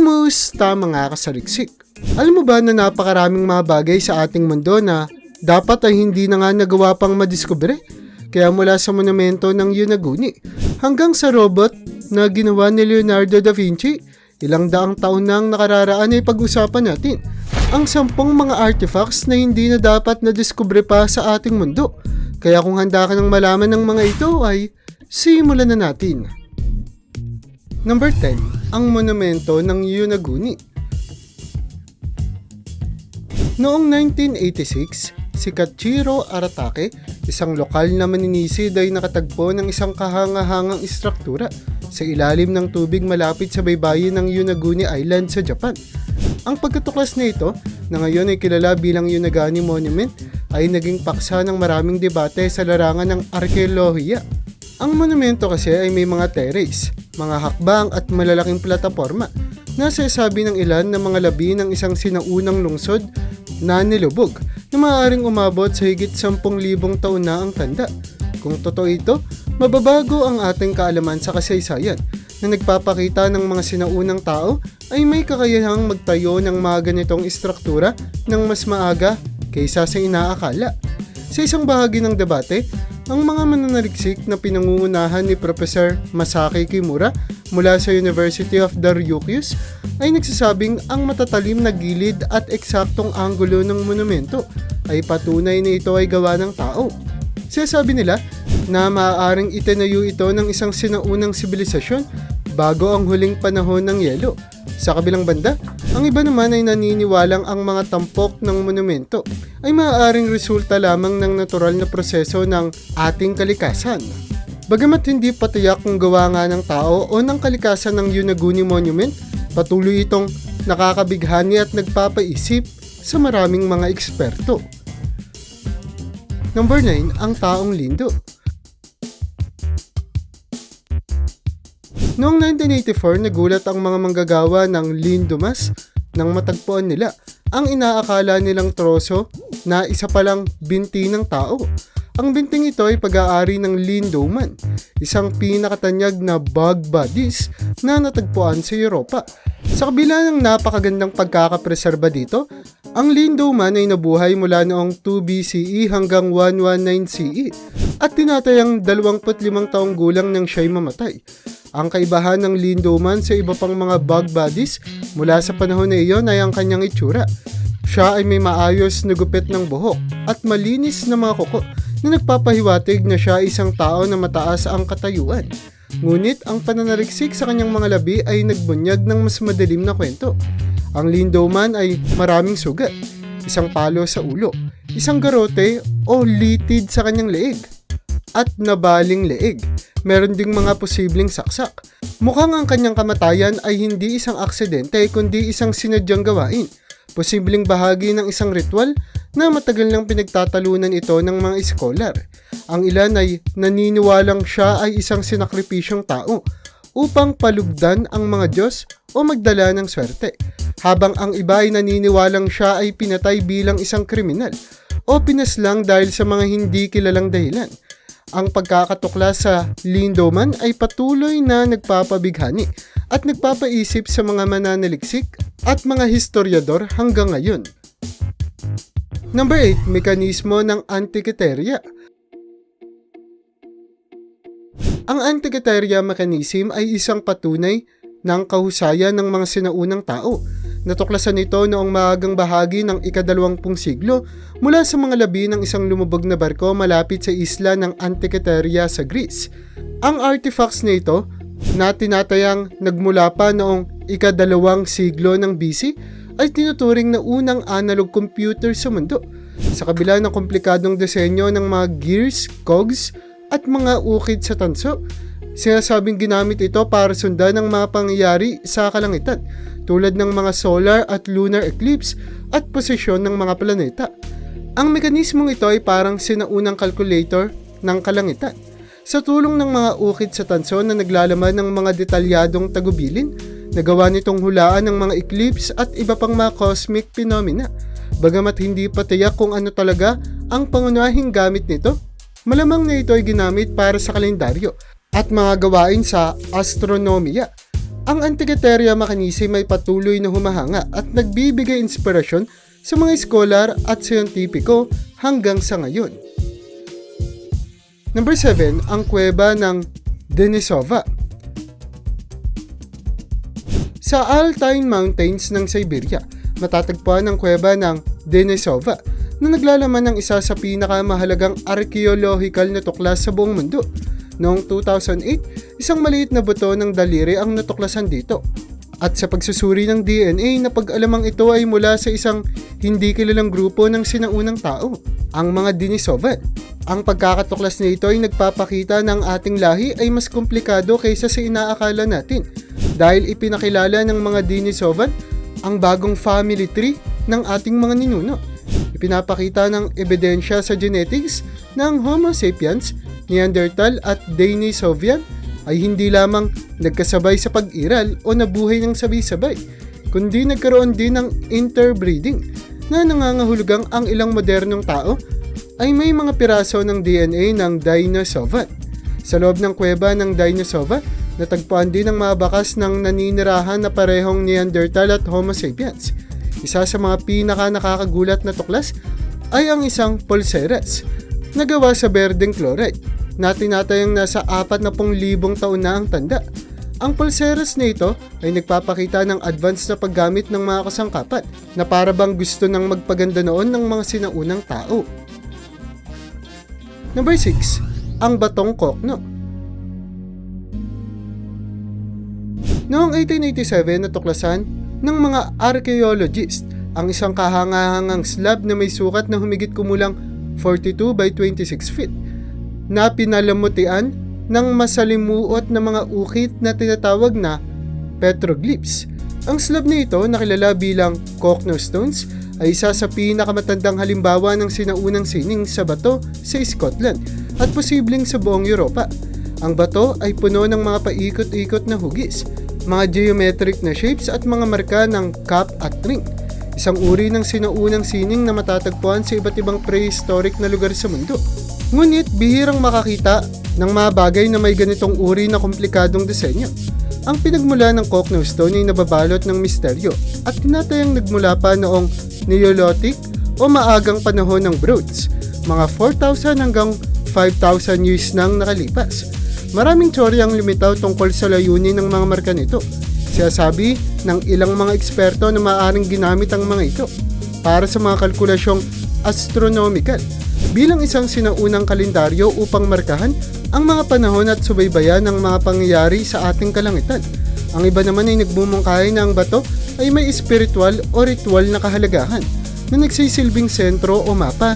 Kumusta mga kasariksik? Alam mo ba na napakaraming mga bagay sa ating mundo na dapat ay hindi na nga nagawa pang madiskubre? Kaya mula sa monumento ng Yunaguni hanggang sa robot na ginawa ni Leonardo da Vinci, ilang daang taon nang nakararaan ay pag-usapan natin ang sampung mga artifacts na hindi na dapat na-discover pa sa ating mundo. Kaya kung handa ka ng malaman ng mga ito ay simulan na natin. Number 10, ang monumento ng Yunaguni. Noong 1986, si Kachiro Aratake, isang lokal na maninisid ay nakatagpo ng isang kahangahangang istruktura sa ilalim ng tubig malapit sa baybayin ng Yunaguni Island sa Japan. Ang pagkatuklas na ito, na ngayon ay kilala bilang Yunagani Monument, ay naging paksa ng maraming debate sa larangan ng arkeolohiya. Ang monumento kasi ay may mga terrace, mga hakbang at malalaking plataforma na sasabi ng ilan na mga labi ng isang sinaunang lungsod na nilubog na maaaring umabot sa higit 10,000 taon na ang tanda. Kung totoo ito, mababago ang ating kaalaman sa kasaysayan na nagpapakita ng mga sinaunang tao ay may kakayahang magtayo ng mga ganitong istruktura ng mas maaga kaysa sa inaakala. Sa isang bahagi ng debate, ang mga mananaliksik na pinangungunahan ni Professor Masaki Kimura mula sa University of Daryukyus ay nagsasabing ang matatalim na gilid at eksaktong anggulo ng monumento ay patunay na ito ay gawa ng tao. Sinasabi nila na maaaring itinayo ito ng isang sinaunang sibilisasyon bago ang huling panahon ng yelo. Sa kabilang banda, ang iba naman ay naniniwalang ang mga tampok ng monumento ay maaaring resulta lamang ng natural na proseso ng ating kalikasan. Bagamat hindi patiyak kung gawa nga ng tao o ng kalikasan ng Yunaguni Monument, patuloy itong nakakabighani at nagpapaisip sa maraming mga eksperto. Number 9, ang taong lindo. Noong 1984, nagulat ang mga manggagawa ng Lindumas nang matagpuan nila ang inaakala nilang troso na isa palang binti ng tao. Ang binting ito ay pag-aari ng Lindoman, isang pinakatanyag na bug bodies na natagpuan sa Europa. Sa kabila ng napakagandang pagkakapreserba dito, ang Lindoman ay nabuhay mula noong 2 BCE hanggang 119 CE at tinatayang 25 taong gulang nang siya'y mamatay. Ang kaibahan ng Lindoman sa iba pang mga bug bodies mula sa panahon na iyon ay ang kanyang itsura. Siya ay may maayos na gupit ng buhok at malinis na mga kuko na nagpapahiwatig na siya isang tao na mataas ang katayuan. Ngunit ang pananaliksik sa kanyang mga labi ay nagbunyag ng mas madilim na kwento. Ang Lindoman ay maraming sugat, isang palo sa ulo, isang garote o litid sa kanyang leeg, at nabaling leeg. Meron ding mga posibleng saksak. Mukhang ang kanyang kamatayan ay hindi isang aksidente kundi isang sinadyang gawain. Posibleng bahagi ng isang ritual na matagal nang pinagtatalunan ito ng mga iskolar. Ang ilan ay naniniwalang siya ay isang sinakripisyong tao upang palugdan ang mga Diyos o magdala ng swerte, habang ang iba ay naniniwalang siya ay pinatay bilang isang kriminal o pinaslang dahil sa mga hindi kilalang dahilan. Ang pagkakatukla sa Lindoman ay patuloy na nagpapabighani at nagpapaisip sa mga mananaliksik at mga historiador hanggang ngayon. Number 8, mekanismo ng Antikythera. Ang Antikythera mechanism ay isang patunay ng kahusayan ng mga sinaunang tao. Natuklasan ito noong maagang bahagi ng ikadalawampung siglo mula sa mga labi ng isang lumubog na barko malapit sa isla ng Antikythera sa Greece. Ang artifacts na ito, na tinatayang nagmula pa noong ikadalawang siglo ng BC, ay tinuturing na unang analog computer sa mundo. Sa kabila ng komplikadong disenyo ng mga gears, cogs, at mga ukit sa tanso, sinasabing ginamit ito para sundan ng mga pangyayari sa kalangitan tulad ng mga solar at lunar eclipse at posisyon ng mga planeta. Ang mekanismong ito ay parang sinaunang calculator ng kalangitan. Sa tulong ng mga ukit sa tanso na naglalaman ng mga detalyadong tagubilin, nagawa nitong hulaan ng mga eclipse at iba pang mga cosmic phenomena. Bagamat hindi patiyak kung ano talaga ang pangunahing gamit nito, malamang na ito ay ginamit para sa kalendaryo at mga gawain sa astronomiya Ang Antikythera mechanism ay patuloy na humahanga at nagbibigay inspirasyon sa mga scholar at siyentipiko hanggang sa ngayon. Number 7, ang kuweba ng Denisova. Sa Alpine Mountains ng Siberia, matatagpuan ang kuweba ng Denisova na naglalaman ng isa sa pinakamahalagang archaeological na tuklas sa buong mundo. Noong 2008, isang maliit na buto ng daliri ang natuklasan dito. At sa pagsusuri ng DNA, napag-alamang ito ay mula sa isang hindi kilalang grupo ng sinaunang tao, ang mga Denisovan. Ang pagkakatuklas nito ay nagpapakita ng ating lahi ay mas komplikado kaysa sa inaakala natin dahil ipinakilala ng mga Denisovan ang bagong family tree ng ating mga ninuno. Ipinapakita ng ebidensya sa genetics ng Homo sapiens, Neanderthal at Denisovian ay hindi lamang nagkasabay sa pag-iral o nabuhay ng sabay-sabay, kundi nagkaroon din ng interbreeding na nangangahulugang ang ilang modernong tao ay may mga piraso ng DNA ng Dinosavan. Sa loob ng kuweba ng Dinosova, natagpuan din ang mga bakas ng naninirahan na parehong Neanderthal at Homo sapiens. Isa sa mga pinaka nakakagulat na tuklas ay ang isang Pulseras na gawa sa berdeng chloride na tinatayang nasa 40,000 taon na ang tanda. Ang pulseras na ito ay nagpapakita ng advanced na paggamit ng mga kasangkapan na para bang gusto ng magpaganda noon ng mga sinaunang tao. Number 6. Ang Batong Kokno Noong 1887 natuklasan ng mga archaeologist ang isang kahangahangang slab na may sukat na humigit kumulang 42 by 26 feet na pinalamutian ng masalimuot na mga ukit na tinatawag na petroglyphs. Ang slab na ito na kilala bilang Cockno Stones ay isa sa pinakamatandang halimbawa ng sinaunang sining sa bato sa Scotland at posibleng sa buong Europa. Ang bato ay puno ng mga paikot-ikot na hugis, mga geometric na shapes at mga marka ng cap at ring. Isang uri ng sinaunang sining na matatagpuan sa iba't ibang prehistoric na lugar sa mundo. Ngunit bihirang makakita ng mga bagay na may ganitong uri na komplikadong disenyo. Ang pinagmula ng Cockno Stone ay nababalot ng misteryo at tinatayang nagmula pa noong Neolithic o maagang panahon ng Broads, mga 4,000 hanggang 5,000 years nang nakalipas. Maraming teorya ang lumitaw tungkol sa layunin ng mga marka nito. Sinasabi ng ilang mga eksperto na maaaring ginamit ang mga ito para sa mga kalkulasyong astronomical bilang isang sinaunang kalendaryo upang markahan ang mga panahon at subaybayan ng mga pangyayari sa ating kalangitan. Ang iba naman ay nagmumungkahi na ang bato ay may spiritual o ritual na kahalagahan na nagsisilbing sentro o mapa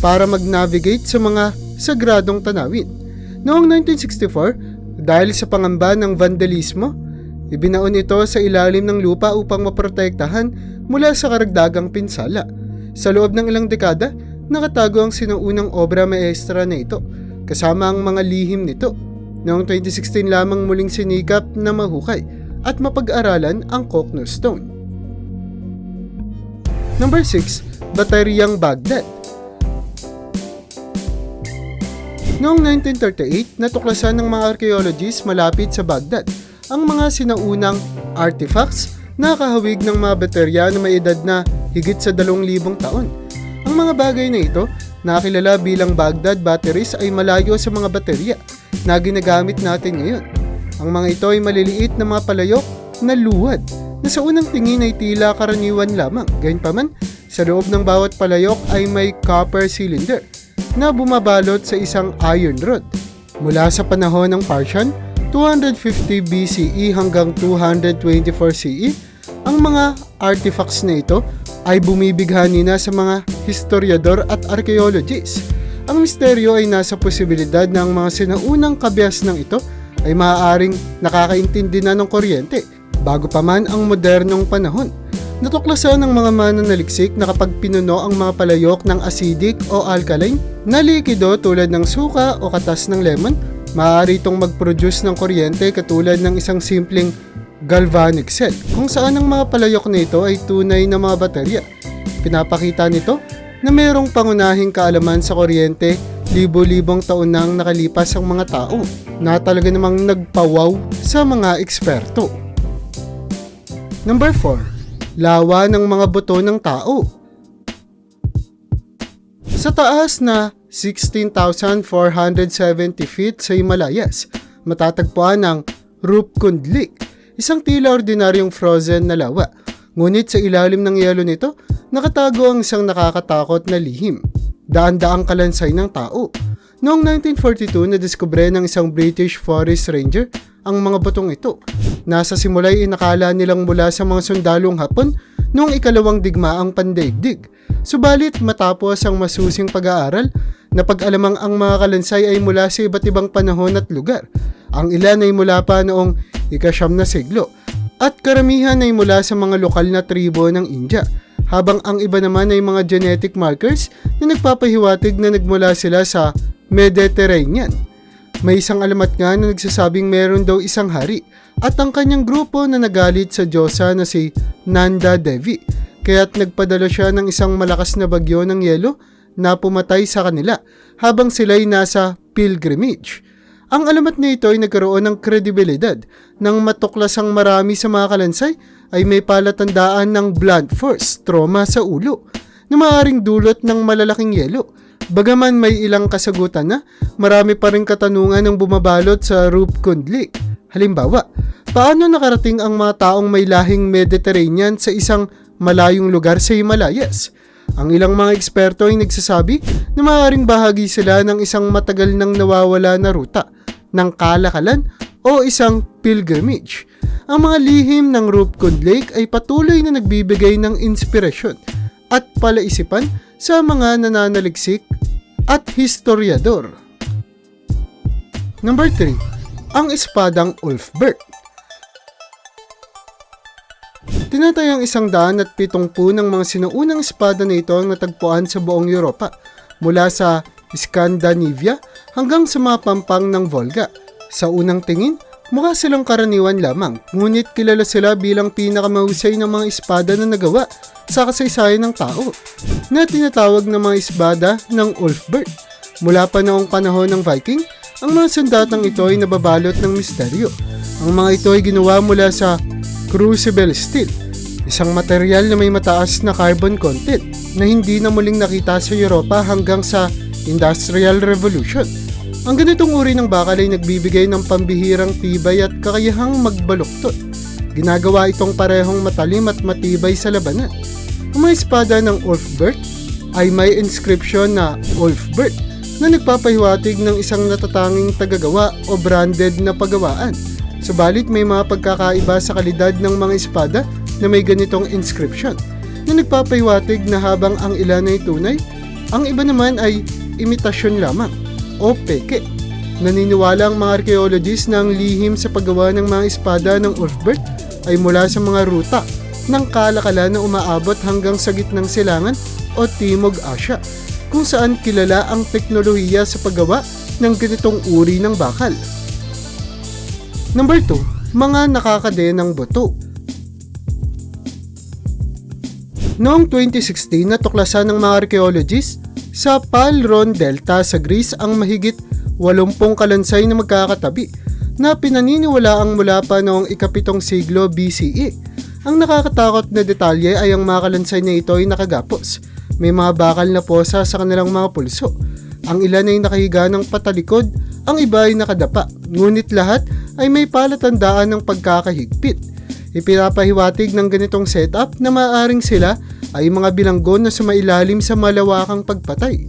para mag-navigate sa mga sagradong tanawin. Noong 1964, dahil sa pangamba ng vandalismo, ibinaon ito sa ilalim ng lupa upang maprotektahan mula sa karagdagang pinsala. Sa loob ng ilang dekada, nakatago ang sinuunang obra maestra na ito, kasama ang mga lihim nito. Noong 2016 lamang muling sinikap na mahukay at mapag-aralan ang Cockno Stone. Number 6. Bateryang Baghdad Noong 1938, natuklasan ng mga archaeologists malapit sa Baghdad ang mga sinaunang artifacts na kahawig ng mga baterya na may edad na higit sa 2,000 taon. Mga bagay na ito, nakilala bilang Baghdad batteries ay malayo sa mga baterya na ginagamit natin ngayon. Ang mga ito ay maliliit na mga palayok na luwad na sa unang tingin ay tila karaniwan lamang. Gayunpaman, sa loob ng bawat palayok ay may copper cylinder na bumabalot sa isang iron rod. Mula sa panahon ng Parthian, 250 BCE hanggang 224 CE, ang mga artifacts na ito ay bumibighani na sa mga historiador at archaeologists. Ang misteryo ay nasa posibilidad ng mga sinaunang kabyas ng ito ay maaaring nakakaintindi na ng kuryente bago pa man ang modernong panahon. Natuklasan ng mga mananaliksik na kapag pinuno ang mga palayok ng acidic o alkaline na likido tulad ng suka o katas ng lemon, maaari itong mag-produce ng kuryente katulad ng isang simpleng galvanic cell kung saan ang mga palayok na ito ay tunay na mga baterya. Pinapakita nito na mayroong pangunahing kaalaman sa kuryente libo-libong taon nang nakalipas ang mga tao na talaga namang nagpawaw sa mga eksperto. Number 4. Lawa ng mga buto ng tao. Sa taas na 16,470 feet sa Himalayas, matatagpuan ang Rupkund Lake, isang tila ordinaryong frozen na lawa. Ngunit sa ilalim ng yelo nito, nakatago ang isang nakakatakot na lihim. Daan-daang kalansay ng tao. Noong 1942, nadiskubre ng isang British Forest Ranger ang mga butong ito. Nasa simula'y inakala nilang mula sa mga sundalong hapon noong ikalawang digmaang pandaigdig. Subalit matapos ang masusing pag-aaral, napag-alamang ang mga kalansay ay mula sa iba't ibang panahon at lugar. Ang ilan ay mula pa noong ikasyam na siglo at karamihan ay mula sa mga lokal na tribo ng India habang ang iba naman ay mga genetic markers na nagpapahiwatig na nagmula sila sa Mediterranean. May isang alamat nga na nagsasabing meron daw isang hari at ang kanyang grupo na nagalit sa Diyosa na si Nanda Devi kaya't nagpadala siya ng isang malakas na bagyo ng yelo na pumatay sa kanila habang sila'y nasa pilgrimage. Ang alamat na ito ay nagkaroon ng kredibilidad nang matuklas ang marami sa mga kalansay ay may palatandaan ng blunt force trauma sa ulo na maaaring dulot ng malalaking yelo. Bagaman may ilang kasagutan na, marami pa rin katanungan ang bumabalot sa Rupkund Lake. Halimbawa, paano nakarating ang mga taong may lahing Mediterranean sa isang malayong lugar sa Himalayas? Ang ilang mga eksperto ay nagsasabi na maaaring bahagi sila ng isang matagal nang nawawala na ruta ng kalakalan o isang pilgrimage. Ang mga lihim ng Rupkund Lake ay patuloy na nagbibigay ng inspirasyon at palaisipan sa mga nananaliksik at historiador. Number 3. Ang espadang Ulfbert Tinatayang isang daan at pitong ng mga sinuunang espada na ito ang natagpuan sa buong Europa mula sa Scandinavia hanggang sa mga pampang ng Volga. Sa unang tingin, mukha silang karaniwan lamang, ngunit kilala sila bilang pinakamahusay ng mga espada na nagawa sa kasaysayan ng tao, na tinatawag na mga espada ng Ulfbert. Mula pa noong panahon ng Viking, ang mga sandatang ito ay nababalot ng misteryo. Ang mga ito ay ginawa mula sa crucible steel, isang material na may mataas na carbon content na hindi na muling nakita sa Europa hanggang sa Industrial Revolution. Ang ganitong uri ng bakal ay nagbibigay ng pambihirang tibay at kakayahang magbaluktot. Ginagawa itong parehong matalim at matibay sa labanan. Ang mga espada ng Ulfbert ay may inscription na Ulfbert na nagpapahiwatig ng isang natatanging tagagawa o branded na pagawaan. Subalit may mga pagkakaiba sa kalidad ng mga espada na may ganitong inscription na nagpapahiwatig na habang ang ilan ay tunay, ang iba naman ay imitasyon lamang o peke. Naniniwala ang mga archaeologists na ang lihim sa paggawa ng mga espada ng Ulfbert ay mula sa mga ruta ng kalakalan na umaabot hanggang sa gitnang silangan o Timog Asya, kung saan kilala ang teknolohiya sa paggawa ng ganitong uri ng bakal. Number 2, mga nakakadenang buto. Noong 2016, natuklasan ng mga archaeologists sa Palron Delta sa Greece ang mahigit 80 kalansay na magkakatabi na pinaniniwala ang mula pa noong ikapitong siglo BCE. Ang nakakatakot na detalye ay ang mga kalansay na ito ay nakagapos. May mga bakal na posa sa kanilang mga pulso. Ang ilan ay nakahiga ng patalikod, ang iba ay nakadapa. Ngunit lahat ay may palatandaan ng pagkakahigpit. Ipinapahiwatig ng ganitong setup na maaaring sila ay mga bilanggo na sumailalim sa malawakang pagpatay.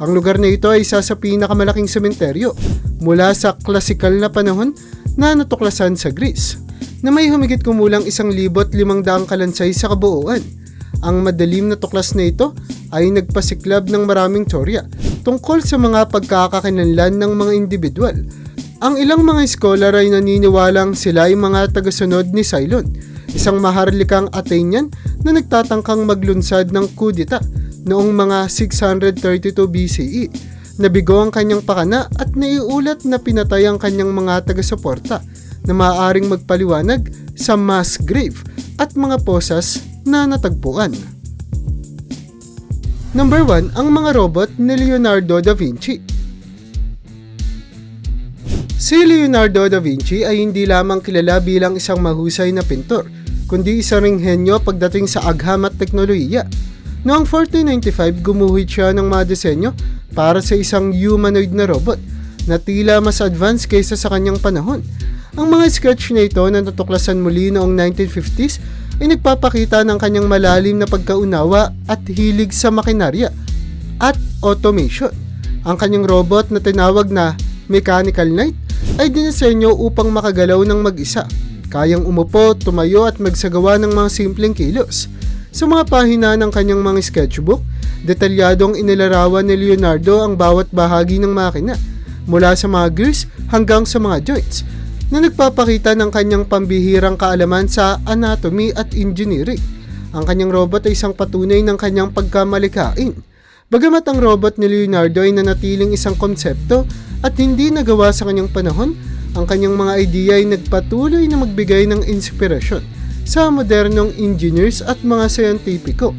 Ang lugar na ito ay isa sa pinakamalaking sementeryo mula sa klasikal na panahon na natuklasan sa Greece na may humigit kumulang isang libot limang daang kalansay sa kabuuan. Ang madalim na tuklas na ito ay nagpasiklab ng maraming teorya tungkol sa mga pagkakakinanlan ng mga individual. Ang ilang mga scholar ay naniniwalang sila ay mga tagasunod ni Cylon, isang maharlikang Athenian na nagtatangkang maglunsad ng kudita noong mga 632 BCE. Nabigo ang kanyang pakana at naiulat na pinatay ang kanyang mga taga-suporta na maaaring magpaliwanag sa mass grave at mga posas na natagpuan. Number 1, ang mga robot ni Leonardo da Vinci. Si Leonardo da Vinci ay hindi lamang kilala bilang isang mahusay na pintor, kundi isa ring henyo pagdating sa agham at teknolohiya. Noong 1495, gumuhit siya ng mga disenyo para sa isang humanoid na robot na tila mas advanced kaysa sa kanyang panahon. Ang mga sketch na ito na natuklasan muli noong 1950s ay nagpapakita ng kanyang malalim na pagkaunawa at hilig sa makinarya at automation. Ang kanyang robot na tinawag na Mechanical Knight ay dinisenyo upang makagalaw ng mag-isa. Kayang umupo, tumayo at magsagawa ng mga simpleng kilos. Sa mga pahina ng kanyang mga sketchbook, detalyadong inilarawan ni Leonardo ang bawat bahagi ng makina, mula sa mga gears hanggang sa mga joints, na nagpapakita ng kanyang pambihirang kaalaman sa anatomy at engineering. Ang kanyang robot ay isang patunay ng kanyang pagkamalikain. Bagamat ang robot ni Leonardo ay nanatiling isang konsepto at hindi nagawa sa kanyang panahon, ang kanyang mga ideya ay nagpatuloy na magbigay ng inspirasyon sa modernong engineers at mga siyentipiko.